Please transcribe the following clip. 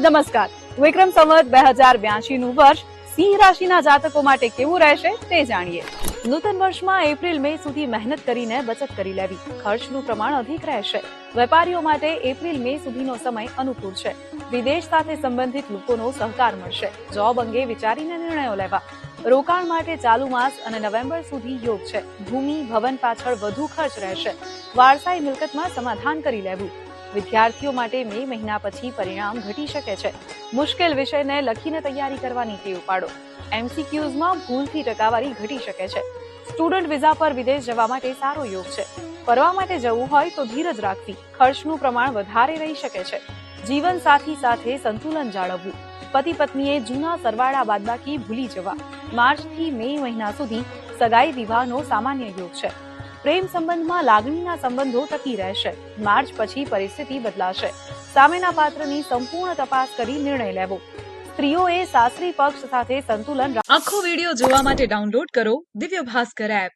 નમસ્કાર. વિક્રમ સંવત બે હજાર બ્યાસી નું વર્ષ. સિંહ રાશિના જાતકો માટે કેવું રહેશે તે જાણીએ. નૂતન વર્ષમાં એપ્રિલ મે સુધી મહેનત કરીને બચત કરી લેવી. ખર્ચનું પ્રમાણ અધિક રહેશે. વેપારીઓ માટે એપ્રિલ મે સુધીનો સમય અનુકૂળ છે. વિદેશ સાથે સંબંધિત લોકોનો સહકાર મળશે. જોબ અંગે વિચારીને નિર્ણયો લેવા. રોકાણ માટે ચાલુ માસ અને નવેમ્બર સુધી યોગ છે. ભૂમિ, ભવન પાછળ વધુ ખર્ચ રહેશે. વારસાઈ મિલકતમાં સમાધાન કરી લેવું. વિદ્યાર્થીઓ માટે મે મહિના પછી પરિણામ ઘટી શકે છે. મુશ્કેલ વિષયને લખીને તૈયારી કરવાની ટેવ પાડો. એમસીક્યુઝમાં ભૂલથી ટકાવારી ઘટી શકે છે. સ્ટુડન્ટ વિઝા પર વિદેશ જવા માટે સારો યોગ છે. ફરવા માટે જવું હોય તો ધીરજ રાખવી. ખર્ચનું પ્રમાણ વધારે રહી શકે છે. જીવન સાથી સાથે સંતુલન જાળવવું. પતિ પત્નીએ જૂના સરવાળા બાદબાકી ભૂલી જવા. માર્ચથી મે મહિના સુધી સગાઈ વિવાહનો સામાન્ય યોગ છે. પ્રેમ સંબંધમાં લાગણીના સંબંધો ટકી રહેશે. માર્ચ પછી પરિસ્થિતિ બદલાશે. સામેના પાત્રની સંપૂર્ણ તપાસ કરી નિર્ણય લેવો. સ્ત્રીઓએ સાસરી પક્ષ સાથે સંતુલન આખો વિડિયો જોવા માટે ડાઉનલોડ કરો દિવ્ય ભાસ્કર એપ.